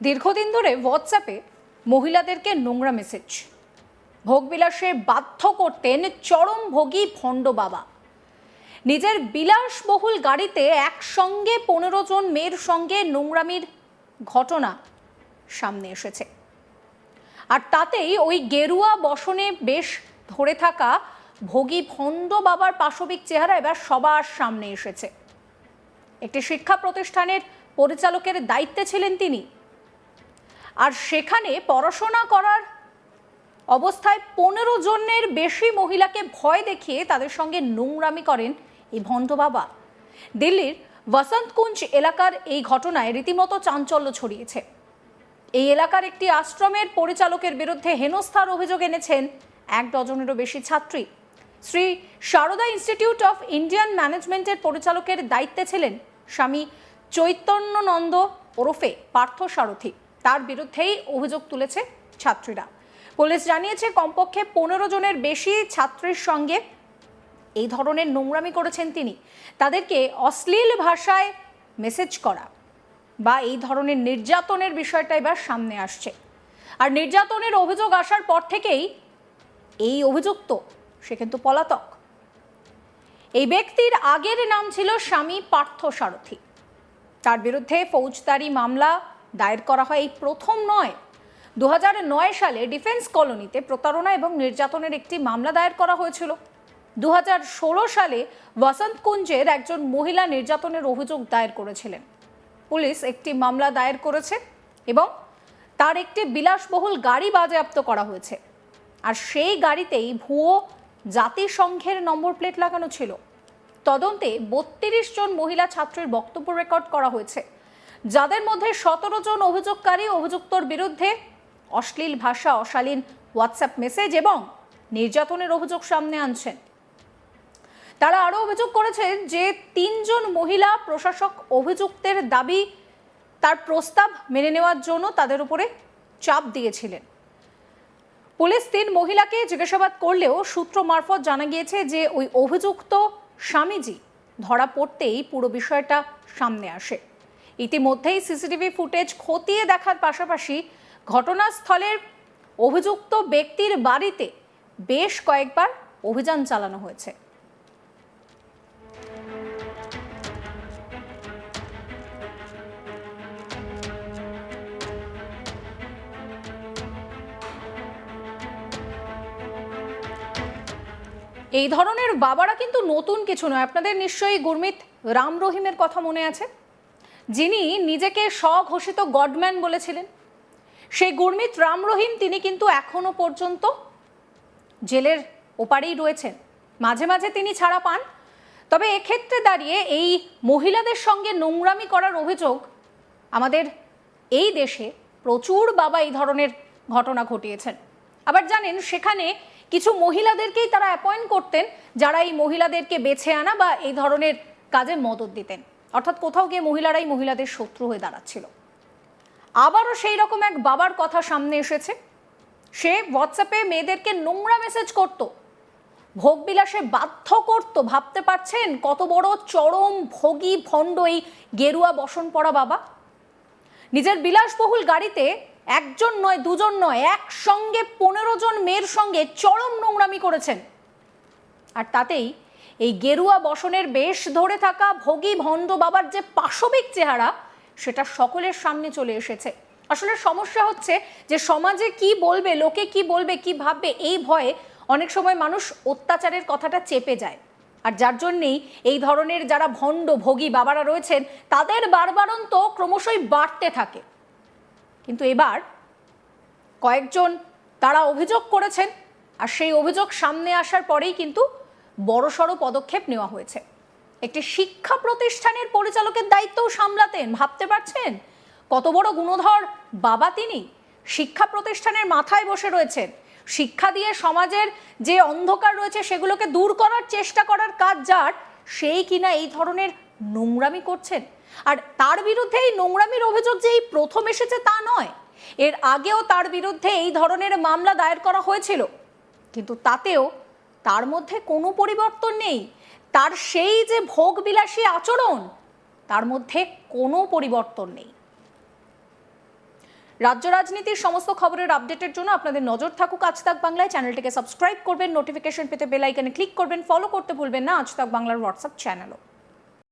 দীর্ঘদিন ধরে হোয়াটসঅ্যাপে মহিলাদেরকে নোংরা মেসেজ ভোগবিলাসে বাধ্য করতেন চরম ভোগী ভণ্ড বাবা। নিজের বিলাসবহুল গাড়িতে একসঙ্গে পনেরো জন মেয়ের সঙ্গে নোংরামির ঘটনা সামনে এসেছে। আর তাতেই ওই গেরুয়া বসনে বেশ ধরে থাকা ভোগী ভণ্ড বাবার পাশবিক চেহারা এবার সবার সামনে এসেছে। একটি শিক্ষা প্রতিষ্ঠানের পরিচালকের দায়িত্বে ছিলেন তিনি। আর সেখানে পড়াশোনা করার অবস্থায় পনেরো জনের বেশি মহিলাকে ভয় দেখিয়ে তাদের সঙ্গে নোংরামি করেন এই ভণ্ড বাবা। দিল্লির বসন্তকুঞ্জ এলাকার এই ঘটনায় রীতিমতো চাঞ্চল্য ছড়িয়েছে। এই এলাকার একটি আশ্রমের পরিচালকের বিরুদ্ধে হেনস্থার অভিযোগ এনেছেন এক ডজনেরও বেশি ছাত্রী। Shri Sarada institute of Indian ম্যানেজমেন্টের পরিচালকের দায়িত্বে ছিলেন স্বামী চৈতন্যনন্দ ওরফে পার্থ সারথী। তার বিরুদ্ধেই অভিযোগ তুলেছে ছাত্রীরা। পুলিশ জানিয়েছে, কমপক্ষে পনেরো জনের বেশি ছাত্রীর সঙ্গে এই ধরনের নোংরামি করেছেন তিনি। তাদেরকে অশ্লীল ভাষায় মেসেজ করা বা এই ধরনের নির্যাতনের বিষয়টা এবার সামনে আসছে। আর নির্যাতনের অভিযোগ আসার পর থেকেই এই অভিযুক্ত সে কিন্তু পলাতক। এই ব্যক্তির আগের নাম ছিল স্বামী পার্থ সারথী। তার বিরুদ্ধে ফৌজদারি মামলা দায়ের করা হয়, এই প্রথম নয়। দু সালে ডিফেন্স কলোনিতে প্রতারণা এবং নির্যাতনের একটি মামলা দায়ের করা হয়েছিল। দু হাজার ষোলো সালে বসন্তকুঞ্জের একজন মহিলা নির্যাতনের অভিযোগ দায়ের করেছিলেন। পুলিশ একটি মামলা দায়ের করেছে এবং তার একটি বিলাসবহুল গাড়ি বাজেয়াপ্ত করা হয়েছে। আর সেই গাড়িতেই ভুয়ো জাতিসংঘের নম্বর প্লেট লাগানো ছিল। তদন্তে বত্রিশ জন মহিলা ছাত্রের বক্তব্য রেকর্ড করা হয়েছে। যাদের মধ্যে সতেরো জন অভিযোগকারী অভিযুক্তর বিরুদ্ধে অশ্লীল ভাষা, অশালীন হোয়াটসঅ্যাপ মেসেজ এবং নির্যাতনের অভিযোগ সামনে আনছেন। তারা আরও অভিযোগ করেছেন যে তিনজন মহিলা প্রশাসক অভিযুক্তের দাবি তার প্রস্তাব মেনে নেওয়ার জন্য তাদের উপরে চাপ দিয়েছিলেন। পুলিশ তিন মহিলাকে জিজ্ঞাসাবাদ করলেও সূত্র মারফত জানা গিয়েছে যে ওই অভিযুক্ত স্বামীজি ধরা পড়তেই পুরো বিষয়টা সামনে আসে। ইতিমধ্যেই সিসিটিভি ফুটেজ খতিয়ে দেখার পাশাপাশি ঘটনাস্থলের অভিযুক্ত ব্যক্তির বাড়িতে বেশ কয়েকবার অভিযান চালানো হয়েছে। এই ধরনের বাবারা কিন্তু নতুন কিছু নয়। আপনাদের নিশ্চয়ই গুরমিত রাম রহিমের কথা মনে আছে? যিনি নিজেকে স্বঘোষিত গডম্যান বলেছিলেন। সেই গুরমিত রাম রহিম তিনি কিন্তু এখনও পর্যন্ত জেলের ওপারেই রয়েছেন। মাঝে মাঝে তিনি ছাড়া পান। তবে এক্ষেত্রে দাঁড়িয়ে এই মহিলাদের সঙ্গে নোংরামি করার অভিযোগ আমাদের এই দেশে প্রচুর বাবা এই ধরনের ঘটনা ঘটিয়েছেন। আবার জানেন, সেখানে কিছু মহিলাদেরকেই তারা অ্যাপয়েন্ট করতেন যারা এই মহিলাদেরকে বেছে আনা বা এই ধরনের কাজে মদত দিতেন। অর্থাৎ কোথাও গিয়ে মহিলারাই মহিলাদের শত্রু হয়ে দাঁড়াচ্ছিল। আবারও সেই রকম এক বাবার কথা সামনে এসেছে। সে হোয়াটসঅ্যাপে মেয়েদেরকে নোংরা মেসেজ করত। ভোগবিলাসে বাধ্য করত, ভাবতে পারছেন কত বড় চরম, ভোগী, ভণ্ড এই গেরুয়া বসন পড়া বাবা? নিজের বিলাসবহুল গাড়িতে একজন নয়, দুজন নয়, একসঙ্গে পনেরো জন মেয়ের সঙ্গে চরম নোংরামি করেছেন। আর তাতেই এই গেরুয়া বসনের বেশ ধরে থাকা ভোগী ভণ্ড বাবার যে পাশবিক চেহারা, সেটা সকলের সামনে চলে এসেছে। আসলে সমস্যা হচ্ছে যে সমাজে কি বলবে, লোকে কি বলবে, কি ভাববে, এই ভয়ে অনেক সময় মানুষ অত্যাচারের কথাটা চেপে যায়। আর যার জন্যেই এই ধরনের যারা ভণ্ড, ভোগী বাবারা রয়েছেন, তাদের বারবারন্ত ক্রমশই বাড়তে থাকে। কিন্তু এবার কয়েকজন তারা অভিযোগ করেছেন, আর সেই অভিযোগ সামনে আসার পরেই কিন্তু বড়সড় পদক্ষেপ নেওয়া হয়েছে। একটি শিক্ষা প্রতিষ্ঠানের পরিচালকের দায়িত্বও সামলাতেন। ভাবতে পারছেন? কত বড় গুণধর বাবা তিনি। শিক্ষা প্রতিষ্ঠানের মাথায় বসে রয়েছেন। শিক্ষা দিয়ে সমাজের যে অন্ধকার রয়েছে, সেগুলোকে দূর করার চেষ্টা করার কাজ যার, সেই কিনা এই ধরনের নোংরামি করছেন। আর তার বিরুদ্ধে এই নোংরামির অভিযোগ যে এই প্রথম এসেছে তা নয়। এর আগেও তার বিরুদ্ধে এই ধরনের মামলা দায়ের করা হয়েছিল। কিন্তু তাতেও তার মধ্যে কোনো পরিবর্তন নেই। তার সেই যে ভোগবিলাসী আচরণ, তার মধ্যে কোনো পরিবর্তন নেই। রাজ্য রাজনীতির সমস্ত খবরের আপডেটের জন্য আপনাদের নজর থাকুক আজ তাক বাংলায়। চ্যানেলটিকে সাবস্ক্রাইব করবেন, নোটিফিকেশন পেতে বেল আইকনে ক্লিক করবেন, ফলো করতে ভুলবেন না। আজ তাক বাংলার হোয়াটসঅ্যাপ চ্যানেলও